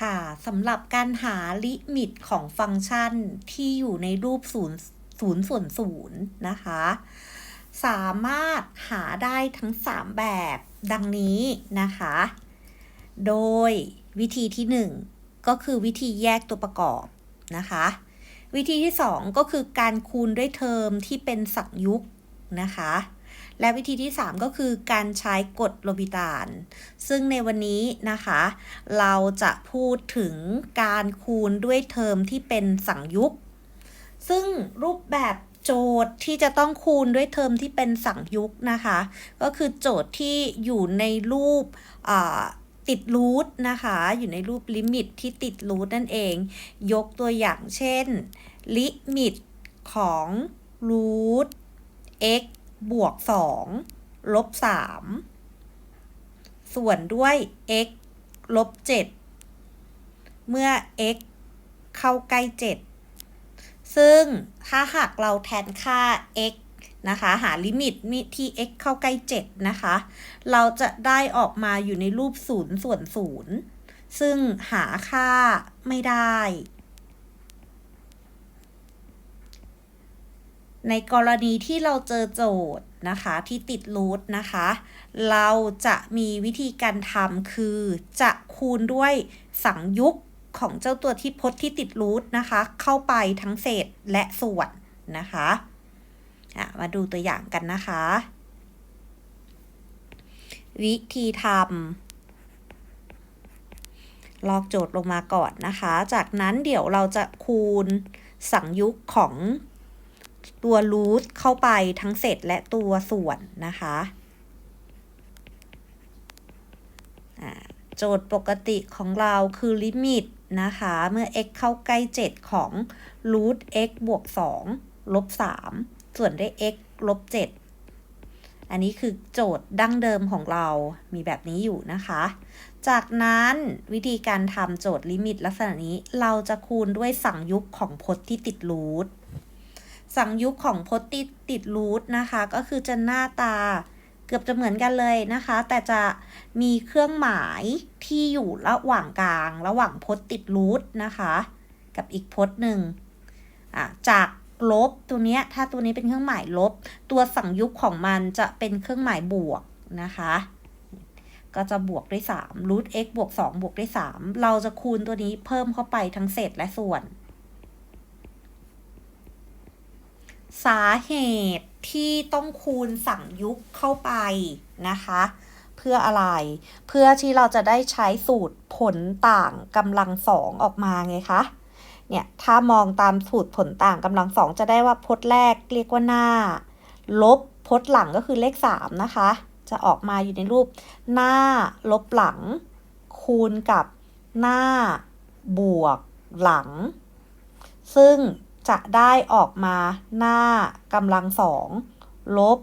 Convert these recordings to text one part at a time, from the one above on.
ค่ะสำหรับการหาลิมิตของฟังก์ชันที่อยู่ในรูปศูนย์ศูนย์ส่วนศูนย์นะคะ สามารถหาได้ทั้ง 3 แบบดังนี้นะคะ โดยวิธีที่ 1 ก็คือวิธีแยกตัวประกอบนะคะ วิธีที่ 2 ก็คือการคูณด้วยเทอมที่เป็นสังยุกนะคะ และวิธีที่ 3 ก็คือการใช้กฎโลบิตานซึ่งในวันนี้นะคะ เราจะพูดถึงการคูณด้วยเทอมที่เป็นสังยุกซึ่งรูปแบบโจทย์ที่จะต้องคูณด้วยเทอมที่เป็นสังยุกนะคะ ก็คือโจทย์ที่อยู่ในรูปติดรูทนะคะ อยู่ในรูปลิมิตที่ติดรูทนั่นเอง ยกตัวอย่างเช่น ลิมิตของรูท x บวก2ลบ3ส่วนด้วย x ลบ7เมื่อ x เข้าใกล้7ซึ่งถ้าหากเราแทนค่า x นะคะ หาลิมิตที่ x เข้าใกล้ 7 นะคะ เราจะได้ออกมาอยู่ในรูป 0 ส่วน 0 ซึ่งหาค่าไม่ได้ ในกรณีที่เราเจอโจทย์นะคะที่ติดรูทนะคะ เราจะมีวิธีการทำคือจะคูณด้วยสังยุกของเจ้าตัวที่พจน์ที่ติดรูทนะคะ เข้าไปทั้งเศษและส่วนนะคะะมาดูตัวอย่างกันนะคะ วิธีทำลอกโจทย์ลงมาก่อนนะคะ จากนั้นเดี๋ยวเราจะคูณสังยุกของ ตัวรูทเข้าไปทั้งเศษและตัวส่วนนะคะโจทย์ปกติของเราคือลิมิตนะคะ เมื่อ x เข้าใกล้ 7 ของ root x บวก 2 ลบ 3 ส่วนด้วย x ลบ 7 อันนี้คือโจทย์ดั้งเดิมของเรา มีแบบนี้อยู่นะคะ จากนั้นวิธีการทำโจทย์ลิมิตลักษณะนี้ เราจะคูณด้วยสั่งยุกของพจน์ที่ติดรูท สังยุคของพจน์ติดติดรูทนะคะ ก็คือจะหน้าตาเกือบจะเหมือนกันเลยนะคะ แต่จะมีเครื่องหมายที่อยู่ระหว่างกลาง ระหว่างพจน์ติดรูทนะคะ กับอีกพจน์หนึ่งจากลบตัวนี้ถ้าตัวนี้เป็นเครื่องหมายลบ ตัวสังยุคของมันจะเป็นเครื่องหมายบวกนะคะ ก็จะบวกด้วย3 root x บวก 2 บวกด้วย 3 เราจะคูณตัวนี้เพิ่มเข้าไปทั้งเศษและส่วน สาเหตุที่ต้องคูณสั่งยุกเข้าไปนะคะ เพื่ออะไร เพื่อที่เราจะได้ใช้สูตรผลต่างกำลังสองออกมาไงคะเนี่ย ถ้ามองตามสูตรผลต่างกำลังสองจะได้ว่าพจน์แรกเรียกว่าหน้า ลบพจน์หลังก็คือเลข3นะคะ จะออกมาอยู่ในรูปหน้าลบหลัง คูณกับหน้า บวกหลัง ซึ่ง จะได้ออกมาหน้ากำลังสองลบ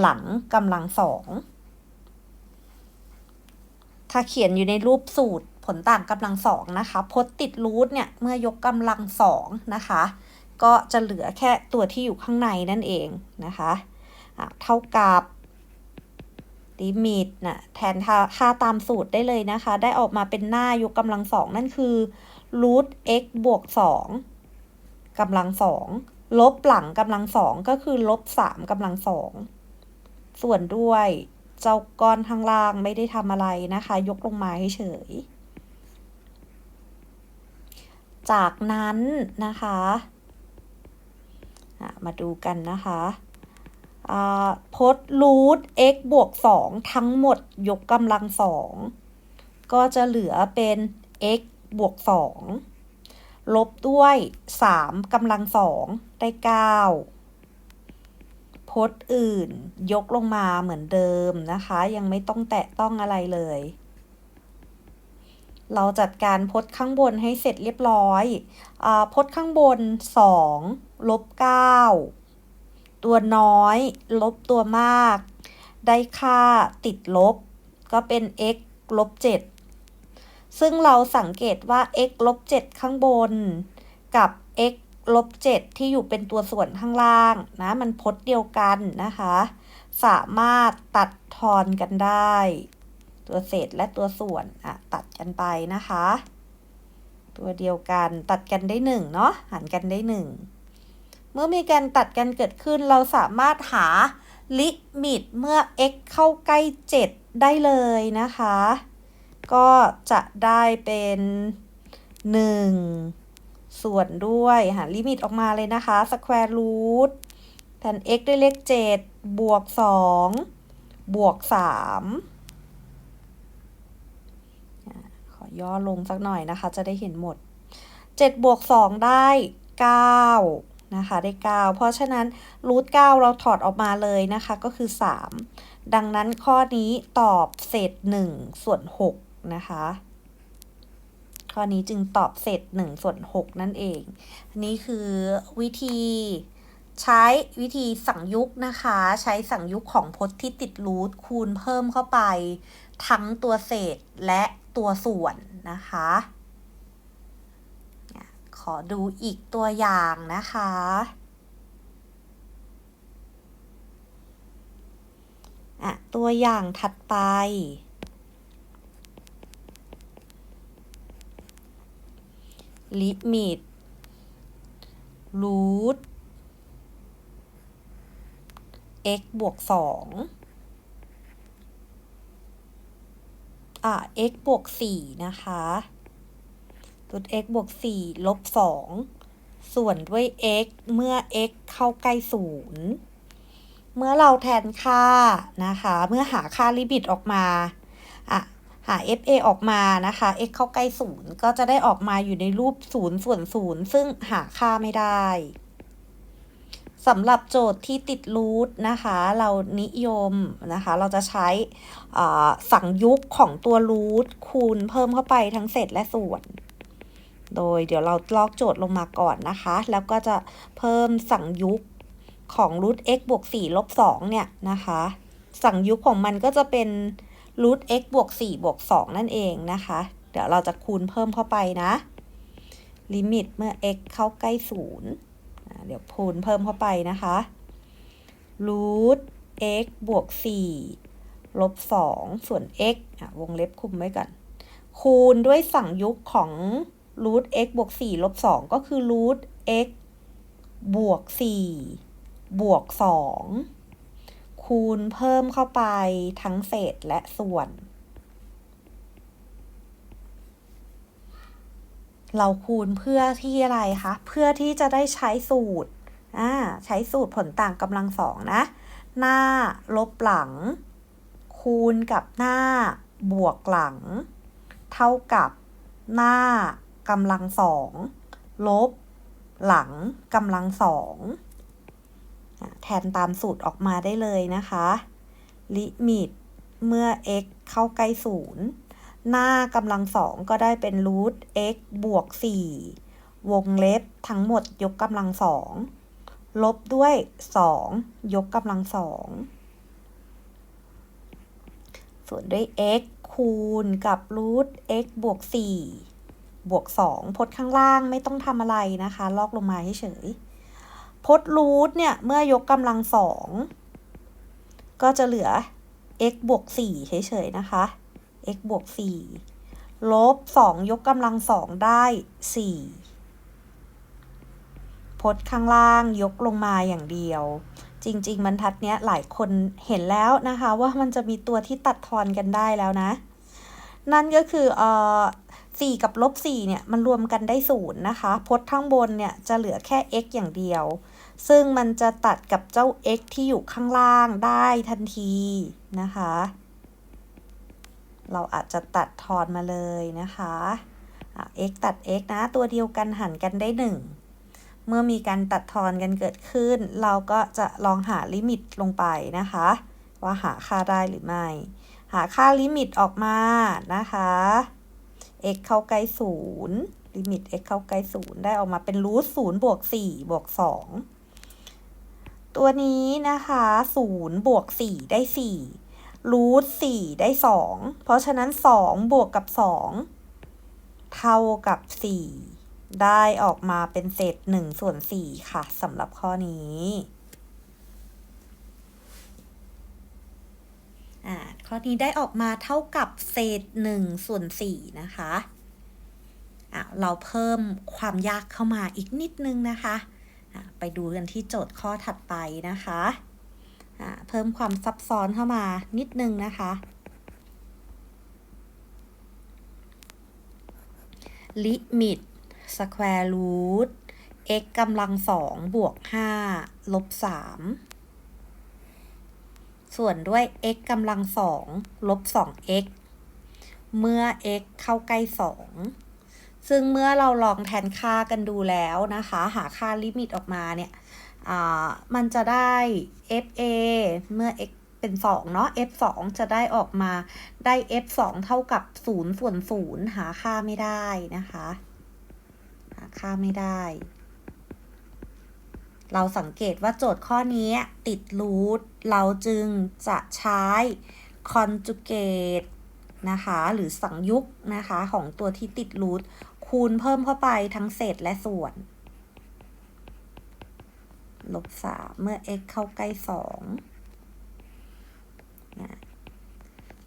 หลังกำลังสองถ้าเขียนอยู่ในรูปสูตรผลต่างกำลังสองนะคะพจน์ติดรูทเนี่ยเมื่อยกกำลังสองนะคะ ก็จะเหลือแค่ตัวที่อยู่ข้างในนั่นเองนะคะะเท่ากับลิมิตนะแทนค่าตามสูตรได้เลยนะคะ ได้ออกมาเป็นหน้ายกกำลังสองนั่นคือรูท x บวกสอง กำลังสองลบหลังกำลังสองก็คือลบสามกำลังสองส่วนด้วยเจ้าก้อนข้างล่างไม่ได้ทำอะไรนะคะ ยกลงมาเฉย จากนั้นนะคะมาดูกันนะคะพดรูท x บวก 2 ทั้งหมดยกกำลังสองก็จะเหลือเป็น x บวก 2 ลบด้วย3กำลังสองได้9พจน์อื่นยกลงมาเหมือนเดิมนะคะ ยังไม่ต้องแตะต้องอะไรเลย เราจัดการพจน์ข้างบนให้เสร็จเรียบร้อยอพจน์ข้างบน2ลบ9ตัวน้อย ลบตัวมาก ได้ค่าติดลบ ก็เป็น x ลบ7 ซึ่งเราสังเกตว่า x ลบ7ข้างบน กับ x ลบ7ที่อยู่เป็นตัวส่วนข้างล่างนะ มันพจน์เดียวกันนะคะ สามารถตัดทอนกันได้ ตัวเศษและตัวส่วนอะตัดกันไปนะคะ ตัวเดียวกันตัดกันได้หนึ่งเนาะหารกันได้หนึ่งเมื่อมีการตัดกันเกิดขึ้นเราสามารถหาลิมิตเมื่อ x เข้าใกล้ 7 ได้เลยนะคะ ก็จะได้เป็น1ส่วนด้วยหาลิมิตออกมาเลยนะคะ square root แทน x ด้วยเลข7บวก2บวก3ขอย่อลงสักหน่อยนะคะ จะได้เห็นหมด7บวก2ได้9นะคะได้9เพราะฉะนั้นรูท9เราถอดออกมาเลยนะคะ ก็คือ3ดังนั้นข้อนี้ตอบเศษ1ส่วน6 นะคะ ข้อนี้จึงตอบเศษ1ส่วน6นั่นเอง อันนี้คือวิธีใช้วิธีสั่งยุกนะคะ ใช้สั่งยุกของพจน์ที่ติดรูทคูณเพิ่มเข้าไป ทั้งตัวเศษและตัวส่วนนะคะ ขอดูอีกตัวอย่างนะคะอะตัวอย่างถัดไป ลิมิตรูท x บวกสองอ่า x บวกสี่นะคะตัว x บวกสี่ลบสองส่วนด้วย x เมื่อ x เข้าใกล้ศูนย์เมื่อเราแทนค่านะคะ เมื่อหาค่าลิมิตออกมา อะ หา fa ออกมานะคะ x เข้าใกล้ศูนย์ก็จะได้ออกมาอยู่ในรูปศูนย์ส่วนศูนย์ซึ่งหาค่าไม่ได้สำหรับโจทย์ที่ติดรูทนะคะ เรานิยมนะคะ เราจะใช้สั่งยุกของตัวรูทคูณเพิ่มเข้าไปทั้งเศษและส่วน โดยเดี๋ยวเราลอกโจทย์ลงมาก่อนนะคะ แล้วก็จะเพิ่มสั่งยุกของรูท x บวก4ลบ2เนี่ยนะคะ สั่งยุกของมันก็จะเป็น รูท x บวก4บวก2นั่นเองนะคะ เดี๋ยวเราจะคูณเพิ่มเข้าไปนะ ลิมิตเมื่อ x เข้าใกล้ 0 เดี๋ยวคูณเพิ่มเข้าไปนะคะรูท x บวก4ลบ2ส่วน x วงเล็บคุมไว้ก่อน คูณด้วยสั่งยุกของรูท x บวก4ลบ2ก็คือรูท x บวก4บวก2 คูณเพิ่มเข้าไปทั้งเศษและส่วน เราคูณเพื่อที่อะไรคะ เพื่อที่จะได้ใช้สูตรอ่าใช้สูตรผลต่างกำลังสองนะ หน้าลบหลัง คูณกับหน้าบวกหลัง เท่ากับหน้ากำลังสองลบ หลังกำลังสอง แทนตามสูตรออกมาได้เลยนะคะ ลิมิต เมื่อ x เข้าใกล้ศูนย์หน้ากำลังสองก็ได้เป็นรูท x บวก 4 วงเล็บทั้งหมดยกกำลังสองลบด้วย 2 ยกกำลังสองส่วนด้วย x คูณกับรูท x บวก 4 บวก 2 พจน์ข้างล่างไม่ต้องทำอะไรนะคะ ลอกลงมาเฉย พจน์รูทเนี่ยเมื่อยกกำลังสองก็จะเหลือ x บวก4เฉยๆนะคะ x บวก4ลบ 2 ยกกำลังสองได้ 4 พจน์ข้างล่างยกลงมาอย่างเดียว จริง ๆ บรรทัดเนี้ยหลายคนเห็นแล้วนะคะว่ามันจะมีตัวที่ตัดทอนกันได้แล้วนะ นั่นก็คือเอ่อ4กับลบ4เนี่ยมันรวมกันได้ศูนย์นะคะ พจน์ข้างบนเนี่ยจะเหลือแค่ x อย่างเดียว ซึ่งมันจะตัดกับเจ้า x ที่อยู่ข้างล่างได้ทันทีนะคะ เราอาจจะตัดทอนมาเลยนะคะ x ตัด x นะ ตัวเดียวกันหันกันได้ 1 เมื่อมีการตัดทอนกันเกิดขึ้น เราก็จะลองหาลิมิตลงไปนะคะ ว่าหาค่าได้หรือไม่ หาค่าลิมิตออกมานะคะ x เข้าใกล้ศูนย์ลิมิต x เข้าใกล้ศูนย์ได้ออกมาเป็นรูทศูนย์บวกสี่บวกสอง ตัวนี้นะคะศูนย์บวกสี่ได้สี่รูทสี่ได้สองเพราะฉะนั้นสองบวกกับสองเท่ากับสี่ได้ออกมาเป็นเศษหนึ่งส่วนสี่ค่ะสำหรับข้อนี้อ่าข้อนี้ได้ออกมาเท่ากับเศษหนึ่งส่วนสี่นะคะอะเราเพิ่มความยากเข้ามาอีกนิดนึงนะคะ ไปดูกันที่โจทย์ข้อถัดไปนะคะเพิ่มความซับซ้อนเข้ามานิดนึงนะคะ ลิมิต square root x กำลังสองบวกห้าลบสามส่วนด้วย x กำลังสองลบสอง x เมื่อ x เข้าใกล้สอง ซึ่งเมื่อเราลองแทนค่ากันดูแล้วนะคะ หาค่าลิมิตออกมาเนี่ยมันจะได้ fa เมื่อ x เป็น 2 เนาะ f 2จะได้ออกมาได้ f 2เท่ากับ 0 ส่วน 0 หาค่าไม่ได้นะคะ หาค่าไม่ได้ เราสังเกตว่าโจทย์ข้อนี้ติดรูทเราจึงจะใช้ conjugate นะคะ หรือสังยุกนะคะ ของตัวที่ติดรูท คูณเพิ่มเข้าไปทั้งเศษและส่วน ลบสามเมื่อ x เข้าใกล้สอง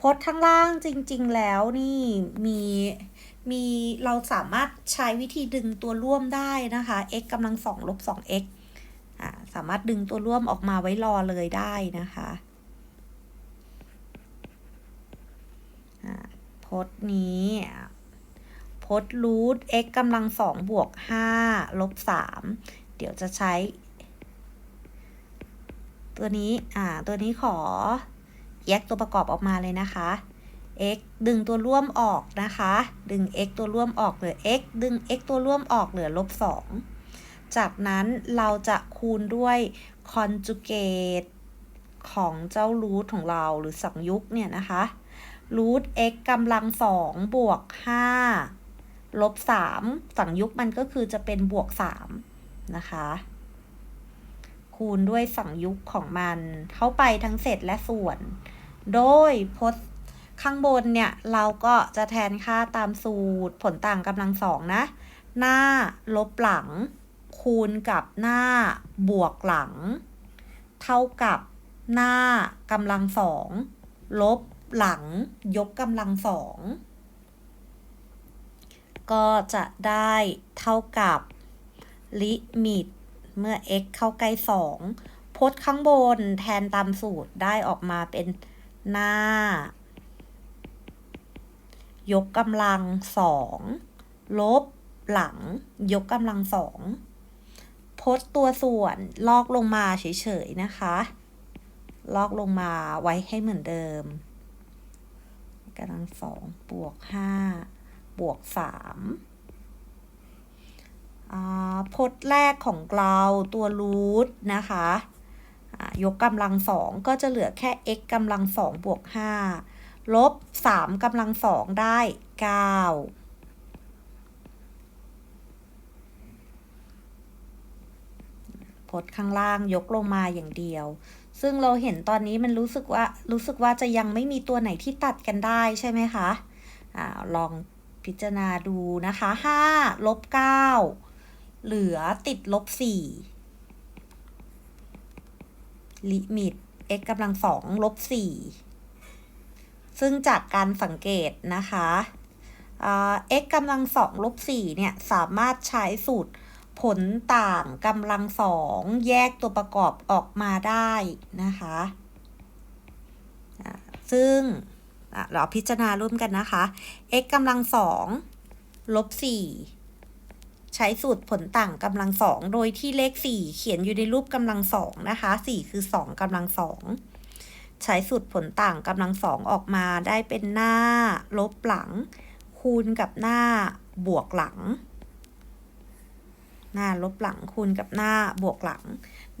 พจน์ข้างล่างจริง ๆ แล้วนี่มีมีเราสามารถใช้วิธีดึงตัวร่วมได้นะคะ x กำลังสองลบสอง x อ่าสามารถดึงตัวร่วมออกมาไว้รอเลยได้นะคะพจน์นี้ พจน์รูท x กำลังสองบวกห้าลบสามเดี๋ยวจะใช้ ตัวนี้อ่าตัวนี้ขอแยกตัวประกอบออกมาเลยนะคะ x ดึงตัวร่วมออกนะคะ ดึง x ตัวร่วมออกเหลือ x ดึง x ตัวร่วมออกเหลือลบ2จากนั้นเราจะคูณด้วย conjugate ของเจ้ารูทของเราหรือสังยุกเนี่ยนะคะรูท x กำลังสองบวก5 ลบ3สังยุกมันก็คือจะเป็นบวก3นะคะ คูณด้วยสังยุกของมัน เข้าไปทั้งเศษและส่วน โดยพจน์ข้างบนเนี่ย เราก็จะแทนค่าตามสูตรผลต่างกำลังสองนะ หน้าลบหลัง คูณกับหน้าบวกหลัง เท่ากับหน้ากำลังสองลบหลังยกกำลังสอง ก็จะได้เท่ากับลิมิตเมื่อ x เข้าใกล้ 2 พจน์ข้างบนแทนตามสูตรได้ออกมาเป็นหน้า ยกกำลังสองลบหลัง ยกกำลังสองพจน์ตัวส่วนลอกลงมาเฉยๆนะคะ ลอกลงมาไว้ให้เหมือนเดิมกำลังสองบวกห้า บวกสามพจน์แรกของเราตัวรูทนะคะยกกำลังสองก็จะเหลือแค่ x กำลังสองบวกห้าลบสามกำลังสองได้เก้าพจน์ข้างล่างยกลงมาอย่างเดียว ซึ่งเราเห็นตอนนี้มันรู้สึกว่ารู้สึกว่าจะยังไม่มีตัวไหนที่ตัดกันได้ใช่ไหมคะอ่าลอง พิจารณาดูนะคะห้าลบเก้าเหลือติดลบสี่ลิมิต x กำลังสองลบสี่ซึ่งจากการสังเกตนะคะ x กำลังสองลบสี่เนี่ยสามารถใช้สูตรผลต่างกำลังสองแยกตัวประกอบออกมาได้นะคะ ซึ่ง เราพิจารณาร่วมกันนะคะ x กำลังสองลบสี่ใช้สูตรผลต่างกำลังสองโดยที่เลขสี่เขียนอยู่ในรูปกำลังสองนะคะสี่คือสองกำลังสองใช้สูตรผลต่างกำลังสองออกมาได้เป็นหน้า ลบหลัง คูณกับหน้าบวกหลัง หน้าลบหลังคูณกับหน้าบวกหลัง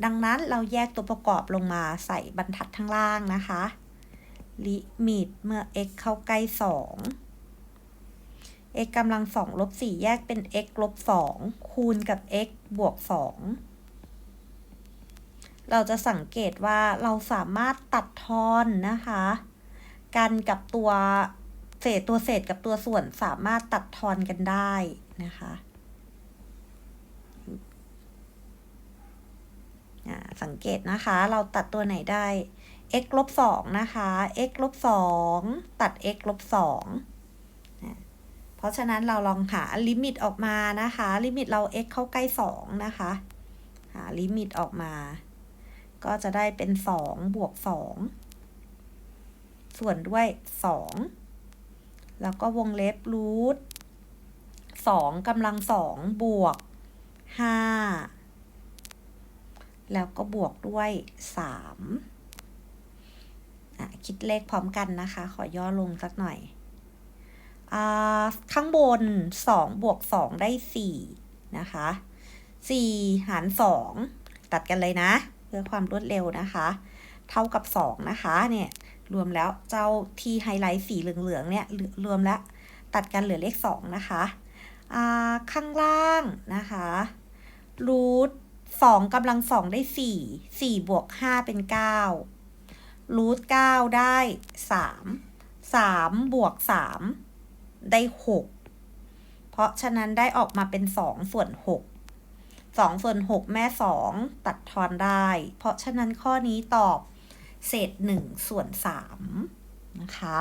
ดังนั้นเราแยกตัวประกอบลงมาใส่บรรทัดข้างล่างนะคะ ลิมิต เมื่อ x เข้าใกล้ 2 x กำลังสองลบสี่แยกเป็น x ลบสองคูณกับ x บวกสองเราจะสังเกตว่าเราสามารถตัดทอนนะคะ กันกับตัวเศษตัวเศษกับตัวส่วนสามารถตัดทอนกันได้นะคะสังเกตนะคะ เราตัดตัวไหนได้ x ลบสองนะคะ x ลบสองตัด x ลบสองเพราะฉะนั้นเราลองหาลิมิตออกมานะคะ ลิมิตเรา x เข้าใกล้2นะคะ หาลิมิตออกมา ก็จะได้เป็น2บวก2ส่วนด้วย2แล้วก็วงเล็บรูท2กำลัง2บวก5แล้วก็บวกด้วย3อะ คิดเลขพร้อมกันนะคะ ขอย่อลงสักหน่อยอข้างบน 2 บวก 2 ได้ 4 นะคะ 4 หาร 2 ตัดกันเลยนะ เพื่อความรวดเร็วนะคะ เท่ากับ 2 นะคะ เนี่ย รวมแล้วเจ้าที่ไฮไลท์สีเหลืองๆเนี่ยรวมแล้ว ตัดกันเหลือเลข 2 นะคะข้างล่างนะคะรูทสองกำลังสองได้สี่สี่บวกห้าเป็นเก้า รูทเก้าได้สามสามบวกสามได้หกเพราะฉะนั้นได้ออกมาเป็นสองส่วนหกสองส่วนหกแม่สองตัดทอนได้ เพราะฉะนั้นข้อนี้ตอบเศษหนึ่งส่วนสามนะคะ